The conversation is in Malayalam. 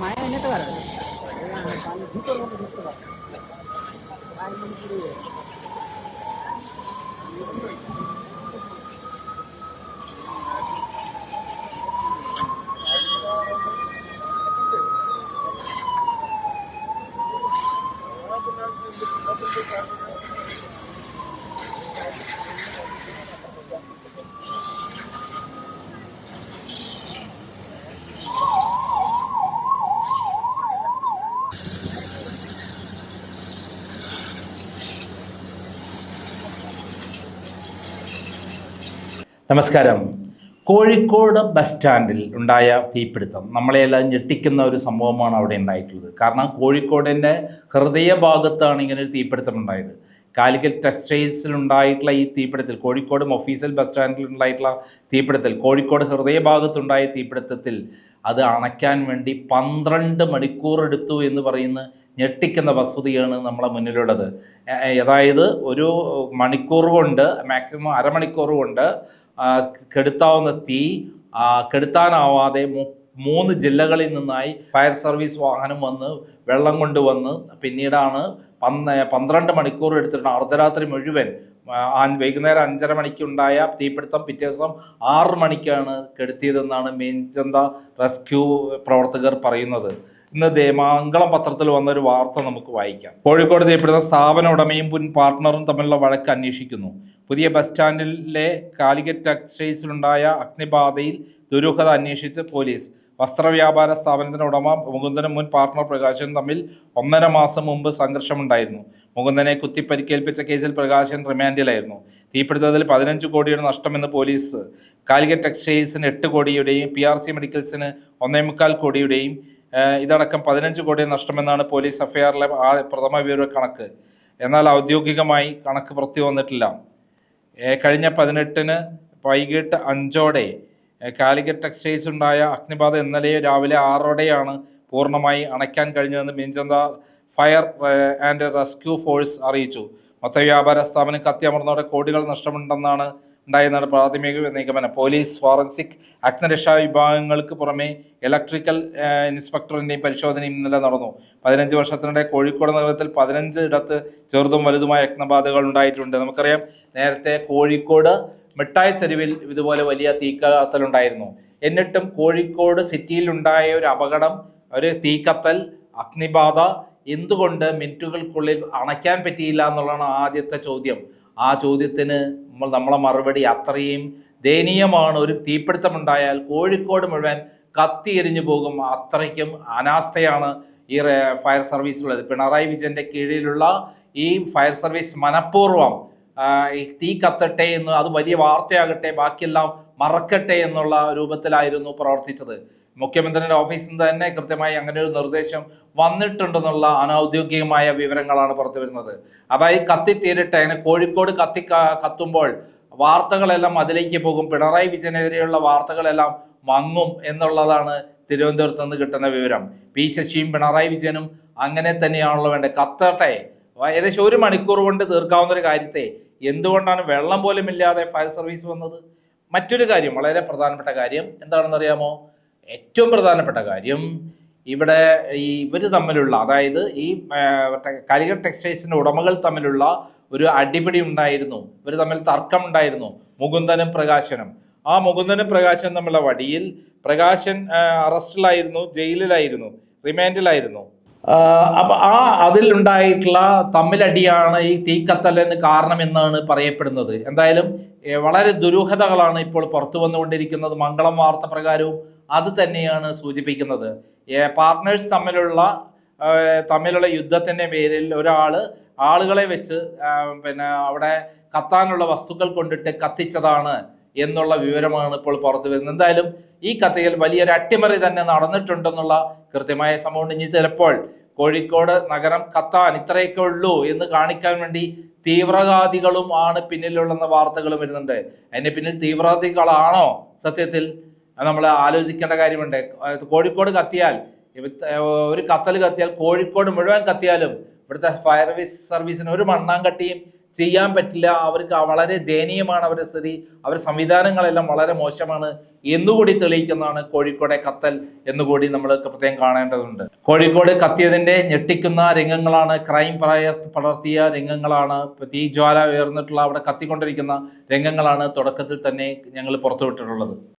মায়া নিতে পারে ভিতর মধ্যে ঢুকতে পারে നമസ്കാരം. കോഴിക്കോട് ബസ് സ്റ്റാൻഡിൽ ഉണ്ടായ തീപിടുത്തം നമ്മളെല്ലാം ഞെട്ടിക്കുന്ന ഒരു സംഭവമാണ് അവിടെ ഉണ്ടായിട്ടുള്ളത്. കാരണം കോഴിക്കോടിന്റെ ഹൃദയഭാഗത്താണ് ഇങ്ങനെ ഒരു തീപിടുത്തം ഉണ്ടായത്. കാലിക്കറ്റ് ടെക്സ്റ്റൈൽസിൽ ഉണ്ടായിട്ടുള്ള ഈ തീപിടുത്തത്തിൽ കോഴിക്കോട് ഒഫീഷ്യൽ ബസ് സ്റ്റാൻഡിൽ ഉണ്ടായിട്ടുള്ള തീപിടുത്തൽ കോഴിക്കോട് ഹൃദയഭാഗത്തുണ്ടായ തീപിടുത്തത്തിൽ അത് അണയ്ക്കാൻ വേണ്ടി പന്ത്രണ്ട് മണിക്കൂർ എടുത്തു എന്ന് പറയുന്ന ഞെട്ടിക്കുന്ന വസ്തുതയാണ് നമ്മളെ മുന്നിലുള്ളത്. അതായത് ഒരു മണിക്കൂർ കൊണ്ട് മാക്സിമം അരമണിക്കൂർ കൊണ്ട് കെടുത്താവുന്ന തീ കെടുത്താനാവാതെ മൂന്ന് ജില്ലകളിൽ നിന്നായി ഫയർ സർവീസ് വാഹനം വന്ന് വെള്ളം കൊണ്ടുവന്ന് പിന്നീടാണ് പന്ത് പന്ത്രണ്ട് മണിക്കൂർ എടുത്തിട്ടുണ്ട് അർദ്ധരാത്രി മുഴുവൻ. വൈകുന്നേരം അഞ്ചര മണിക്കുണ്ടായ തീപിടുത്തം പിറ്റേ ദിവസം ആറ് മണിക്കാണ് കെടുത്തിയതെന്നാണ് മീൻചന്ത റെസ്ക്യൂ പ്രവർത്തകർ പറയുന്നത്. ഇന്ന് ദേമാംഗളം പത്രത്തിൽ വന്ന ഒരു വാർത്ത നമുക്ക് വായിക്കാം. കോഴിക്കോട് തീപിടുത്ത സ്ഥാപന ഉടമയും മുൻ പാർട്ട്ണറും തമ്മിലുള്ള വഴക്ക് അന്വേഷിക്കുന്നു. പുതിയ ബസ് സ്റ്റാൻഡിലെ കാലിക്കറ്റ് ടെക്സ്റ്റൈൽസിലുണ്ടായ അഗ്നിബാധയിൽ ദുരൂഹത അന്വേഷിച്ച് പോലീസ്. വസ്ത്രവ്യാപാര സ്ഥാപനത്തിന്റെ ഉടമ മുകുന്ദനും മുൻ പാർട്ണർ പ്രകാശനും തമ്മിൽ ഒന്നര മാസം മുമ്പ് സംഘർഷമുണ്ടായിരുന്നു. മുകുന്ദനെ കുത്തിപ്പരിക്കേൽപ്പിച്ച കേസിൽ പ്രകാശൻ റിമാൻഡിലായിരുന്നു. തീപിടുത്തത്തിൽ പതിനഞ്ച് കോടിയുടെ നഷ്ടമെന്ന് പോലീസ് കാലിക്കറ്റ് ടെക്സ്റ്റൈൽസിന് എട്ട് കോടിയുടെയും പി ആർ സി മെഡിക്കൽസിന് ഒന്നേ മുക്കാൽ കോടിയുടെയും ഇതടക്കം പതിനഞ്ച് കോടി നഷ്ടമെന്നാണ് പോലീസ് എഫ്ഐആറിലെ പ്രഥമ വിവര കണക്ക്. എന്നാൽ ഔദ്യോഗികമായി കണക്ക് പുറത്തു വന്നിട്ടില്ല. കഴിഞ്ഞ പതിനെട്ടിന് വൈകിട്ട് അഞ്ചോടെ കാലിക്കറ്റ് ടെക്സ്റ്റൈൽസ് ഉണ്ടായ അഗ്നിബാധ ഇന്നലെ രാവിലെ ആറോടെയാണ് പൂർണമായി അണയ്ക്കാൻ കഴിഞ്ഞതെന്ന് മീൻചന്ത ഫയർ ആൻഡ് റെസ്ക്യൂ ഫോഴ്സ് അറിയിച്ചു. മൊത്ത വ്യാപാര സ്ഥാപനം കത്തിയമർന്നതോടെ കോടികൾ നഷ്ടമുണ്ടെന്നാണ് ഉണ്ടായെന്നാണ് പ്രാഥമിക നിഗമനം. പോലീസ് ഫോറൻസിക് അഗ്നിരക്ഷാ വിഭാഗങ്ങൾക്ക് പുറമെ ഇലക്ട്രിക്കൽ ഇൻസ്പെക്ടറിന്റെയും പരിശോധനയും ഇന്നലെ നടന്നു. പതിനഞ്ച് വർഷത്തിനിടെ കോഴിക്കോട് നഗരത്തിൽ പതിനഞ്ച് ഇടത്ത് ചെറുതും വലുതുമായ അഗ്നബാധകൾ ഉണ്ടായിട്ടുണ്ട്. നമുക്കറിയാം നേരത്തെ കോഴിക്കോട് മിഠായി തെരുവിൽ ഇതുപോലെ വലിയ തീക്കത്തലുണ്ടായിരുന്നു. എന്നിട്ടും കോഴിക്കോട് സിറ്റിയിൽ ഉണ്ടായ ഒരു അപകടം ഒരു തീക്കത്തൽ അഗ്നിബാധ എന്തുകൊണ്ട് മിനിറ്റുകൾക്കുള്ളിൽ അണയ്ക്കാൻ പറ്റിയില്ല എന്നുള്ളതാണ് ആദ്യത്തെ ചോദ്യം. ആ ചോദ്യത്തിന് നമ്മൾ നമ്മളെ മറുപടി അത്രയും ദയനീയമാണ്. ഒരു തീപിടുത്തമുണ്ടായാൽ കോഴിക്കോട് മുഴുവൻ കത്തി എരിഞ്ഞു പോകും. അത്രയ്ക്കും അനാസ്ഥയാണ് ഈ ഫയർ സർവീസിലുള്ളത്. പിണറായി വിജയന്റെ കീഴിലുള്ള ഈ ഫയർ സർവീസ് മനഃപൂർവം തീ കത്തട്ടെ എന്ന് അത് വലിയ വാർത്തയാകട്ടെ ബാക്കിയെല്ലാം മറക്കട്ടെ എന്നുള്ള രൂപത്തിലായിരുന്നു പ്രവർത്തിച്ചത്. മുഖ്യമന്ത്രിയുടെ ഓഫീസിൽ നിന്ന് തന്നെ കൃത്യമായി അങ്ങനെ ഒരു നിർദ്ദേശം വന്നിട്ടുണ്ടെന്നുള്ള അനൗദ്യോഗികമായ വിവരങ്ങളാണ് പുറത്തു വരുന്നത്. അതായത് കത്തിത്തീരട്ടെ അങ്ങനെ കോഴിക്കോട് കത്തി കത്തുമ്പോൾ വാർത്തകളെല്ലാം അതിലേക്ക് പോകും പിണറായി വിജയനെതിരെയുള്ള വാർത്തകളെല്ലാം മങ്ങും എന്നുള്ളതാണ് തിരുവനന്തപുരത്ത് നിന്ന് കിട്ടുന്ന വിവരം. പി ശശിയും പിണറായി വിജയനും അങ്ങനെ തന്നെയാണല്ലോ വേണ്ടത്. കത്തട്ടെ. ഏകദേശം ഒരു മണിക്കൂർ കൊണ്ട് തീർക്കാവുന്ന ഒരു കാര്യത്തെ എന്തുകൊണ്ടാണ് വെള്ളം പോലും ഇല്ലാതെ ഫയർ സർവീസ് വന്നത്? മറ്റൊരു കാര്യം വളരെ പ്രധാനപ്പെട്ട കാര്യം എന്താണെന്ന് അറിയാമോ ഏറ്റവും പ്രധാനപ്പെട്ട കാര്യം ഇവിടെ ഈ ഇവർ തമ്മിലുള്ള അതായത് ഈ ടെക്സ്റ്റൈൽസിന്റെ കാലിക്കറ്റ് ടെക്സ്റ്റൈൽസിന്റെ ഉടമകൾ തമ്മിലുള്ള ഒരു അടിപിടി ഉണ്ടായിരുന്നു. ഇവർ തമ്മിൽ തർക്കം ഉണ്ടായിരുന്നു. മുകുന്ദനും പ്രകാശനും. ആ മുകുന്ദനും പ്രകാശനും തമ്മിലുള്ള വടിയിൽ പ്രകാശൻ അറസ്റ്റിലായിരുന്നു ജയിലിലായിരുന്നു റിമാൻഡിലായിരുന്നു അപ്പൊ ആ അതിലുണ്ടായിട്ടുള്ള തമ്മിലടിയാണ് ഈ തീക്കത്തലിന് കാരണമെന്നാണ് പറയപ്പെടുന്നത്. എന്തായാലും വളരെ ദുരൂഹതകളാണ് ഇപ്പോൾ പുറത്തു വന്നുകൊണ്ടിരിക്കുന്നത്. മംഗളം വാർത്ത പ്രകാരവും അത് തന്നെയാണ് സൂചിപ്പിക്കുന്നത്. പാർട്ട്നേഴ്സ് തമ്മിലുള്ള തമ്മിലുള്ള യുദ്ധത്തിന്റെ പേരിൽ ഒരാൾ ആളുകളെ വെച്ച് പിന്നെ അവിടെ കത്താനുള്ള വസ്തുക്കൾ കൊണ്ടിട്ട് കത്തിച്ചതാണ്. എന്നുള്ള വിവരമാണ് ഇപ്പോൾ പുറത്തു വരുന്നത്. എന്തായാലും ഈ കഥയിൽ വലിയൊരു അട്ടിമറി തന്നെ നടന്നിട്ടുണ്ടെന്നുള്ള കൃത്യമായ സംഭവം ഇനി ചിലപ്പോൾ കോഴിക്കോട് നഗരം കത്താൻ ഇത്രയൊക്കെ ഉള്ളൂ എന്ന് കാണിക്കാൻ വേണ്ടി തീവ്രവാദികളും ആണ് പിന്നിലുള്ളെന്ന വാർത്തകൾ വരുന്നുണ്ട്. അതിന്റെ പിന്നിൽ തീവ്രവാദികളാണോ? സത്യത്തിൽ നമ്മൾ ആലോചിക്കേണ്ട കാര്യമുണ്ട്. കോഴിക്കോട് കത്തിയാൽ ഒരു കത്തൽ കത്തിയാൽ കോഴിക്കോട് മുഴുവൻ കത്തിയാലും ഇവിടുത്തെ ഫയർ സർവീസിന് ഒരു മണ്ണാങ്കട്ടിയും ചെയ്യാൻ പറ്റില്ല. അവർക്ക് വളരെ ദയനീയമാണ് അവരുടെ സ്ഥിതി. അവരുടെ സംവിധാനങ്ങളെല്ലാം വളരെ മോശമാണ്. എന്നുകൂടി തെളിയിക്കുന്നതാണ് കോഴിക്കോടെ കത്തൽ എന്നുകൂടി നമ്മൾ പ്രത്യേകം കാണേണ്ടതുണ്ട്. കോഴിക്കോട് കത്തിയതിന്റെ ഞെട്ടിക്കുന്ന രംഗങ്ങളാണ്. ക്രൈം പടർ പടർത്തിയ രംഗങ്ങളാണ്. തീജ്വാല ഉയർന്നിട്ടുള്ള അവിടെ കത്തിക്കൊണ്ടിരിക്കുന്ന രംഗങ്ങളാണ് തുടക്കത്തിൽ തന്നെ ഞങ്ങൾ പുറത്തുവിട്ടിട്ടുള്ളത്.